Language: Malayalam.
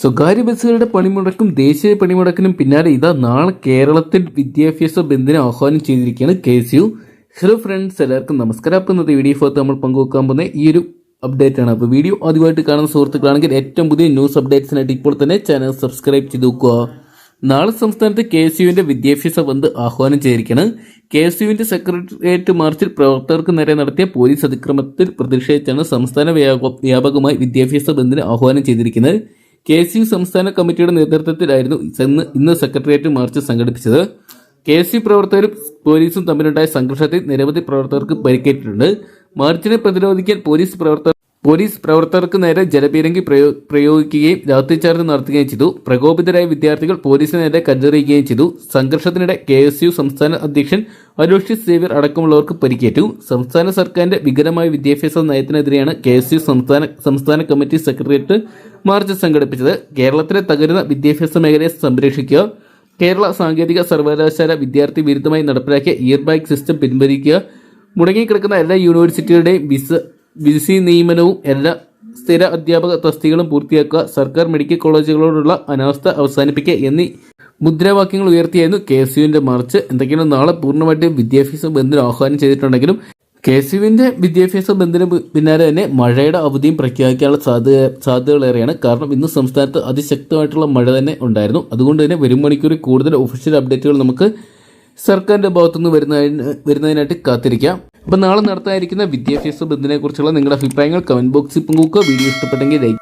സ്വകാര്യ ബസ്സുകളുടെ പണിമുടക്കും ദേശീയ പണിമുടക്കിനും പിന്നാലെ ഇതാ നാളെ കേരളത്തിൽ വിദ്യാഭ്യാസ ബന്ദിനെ ആഹ്വാനം ചെയ്തിരിക്കുകയാണ് K S U. Hello friends എല്ലാവർക്കും നമസ്കാരം. അപ്പം ഇന്നത്തെ വീഡിയോ ഫോർത്ത് നമ്മൾ പങ്കുവെക്കാൻ പോകുന്ന ഈ ഒരു അപ്ഡേറ്റ് ആണ്. അപ്പോൾ വീഡിയോ ആദ്യമായിട്ട് കാണുന്ന സുഹൃത്തുക്കളാണെങ്കിൽ ഏറ്റവും പുതിയ ന്യൂസ് അപ്ഡേറ്റ്സിനായിട്ട് ഇപ്പോൾ തന്നെ ചാനൽ സബ്സ്ക്രൈബ് ചെയ്ത് നോക്കുക നാളെ സംസ്ഥാനത്ത് കെ എസ് യുവിന്റെ വിദ്യാഭ്യാസ ബന്ദ് ആഹ്വാനം ചെയ്തിരിക്കുകയാണ്. കെ എസ് യുവിന്റെ സെക്രട്ടേറിയറ്റ് മാർച്ചിൽ പ്രവർത്തകർക്ക് നേരെ നടത്തിയ പോലീസ് അതിക്രമത്തിൽ പ്രതിഷേധിച്ചാണ് സംസ്ഥാന വ്യാപ- വ്യാപകമായി വിദ്യാഭ്യാസ ബന്ദിന് ആഹ്വാനം ചെയ്തിരിക്കുന്നത്. കെ എസ് യു സംസ്ഥാന കമ്മിറ്റിയുടെ നേതൃത്വത്തിലായിരുന്നു ഇന്ന് ഇന്ന് സെക്രട്ടേറിയറ്റ് മാർച്ച് സംഘടിപ്പിച്ചത്. കെ എസ് യു പ്രവർത്തകരും പോലീസും തമ്മിലുണ്ടായ സംഘർഷത്തിൽ നിരവധി പ്രവർത്തകർക്ക് പരിക്കേറ്റിട്ടുണ്ട്. മാർച്ചിനെ പ്രതിരോധിക്കാൻ പോലീസ് പ്രവർത്തകർ പോലീസ് പ്രവർത്തകർക്ക് നേരെ ജലപീരങ്കി പ്രയോ പ്രയോഗിക്കുകയും ലാത്തിച്ചാർജ് നടത്തുകയും ചെയ്തു. പ്രകോപിതരായ വിദ്യാർത്ഥികൾ പോലീസിന് നേരെ കല്ലെറിയുകയും ചെയ്തു. സംഘർഷത്തിനിടെ കെ എസ് യു സംസ്ഥാന അധ്യക്ഷൻ അലോഷ്യസ് സേവ്യർ അടക്കമുള്ളവർക്ക് പരിക്കേറ്റു. സംസ്ഥാന സർക്കാരിന്റെ വികലമായ വിദ്യാഭ്യാസ നയത്തിനെതിരെയാണ് കെ എസ് യു സംസ്ഥാന സംസ്ഥാന കമ്മിറ്റി സെക്രട്ടേറിയറ്റ് മാർച്ച് സംഘടിപ്പിച്ചത് കേരളത്തിലെ തകരുന്ന വിദ്യാഭ്യാസ മേഖലയെ സംരക്ഷിക്കുക കേരള സാങ്കേതിക സർവകലാശാല വിദ്യാർത്ഥി വിരുദ്ധമായി നടപ്പിലാക്കിയ ഇയർ ബാഗ് സിസ്റ്റം പിൻവലിക്കുക മുടങ്ങിക്കിടക്കുന്ന എല്ലാ യൂണിവേഴ്സിറ്റികളുടെയും വിസ വിസി നിയമനവും എല്ലാ സ്ഥിര അധ്യാപക തസ്തികളും പൂർത്തിയാക്കുക സർക്കാർ മെഡിക്കൽ കോളേജുകളോടുള്ള അനാസ്ഥ അവസാനിപ്പിക്കുക എന്നീ മുദ്രാവാക്യങ്ങൾ ഉയർത്തിയായിരുന്നു കെ എസ് യുവിന്റെ മാർച്ച്. എന്തൊക്കെയാണ് നാളെ പൂർണമായിട്ടും വിദ്യാഭ്യാസ ബന്ധം ആഹ്വാനം ചെയ്തിട്ടുണ്ടെങ്കിലും കെ എസ് യുവിന്റെ വിദ്യാഭ്യാസ ബന്ധന പിന്നാലെ തന്നെ മഴയുടെ അവധിയും പ്രഖ്യാപിക്കാനുള്ള സാധ്യത സാധ്യതകളേറെയാണ്. കാരണം ഇന്ന് സംസ്ഥാനത്ത് അതിശക്തമായിട്ടുള്ള മഴ തന്നെ ഉണ്ടായിരുന്നു. അതുകൊണ്ട് തന്നെ വരും മണിക്കൂറിൽ കൂടുതൽ ഒഫീഷ്യൽ അപ്ഡേറ്റുകൾ നമുക്ക് സർക്കാരിന്റെ ഭാഗത്തുനിന്ന് വരുന്നതിന് വരുന്നതിനായിട്ട് കാത്തിരിക്കാം. അപ്പോൾ നാളെ നടത്താനിരിക്കുന്ന വിദ്യാഭ്യാസ ബന്ദിനെ കുറിച്ചുള്ള നിങ്ങളുടെ അഭിപ്രായങ്ങൾ കമന്റ് ബോക്സിൽ പങ്കുവെക്കുക. വീഡിയോ ഇഷ്ടപ്പെട്ടെങ്കിൽ ലൈക്ക്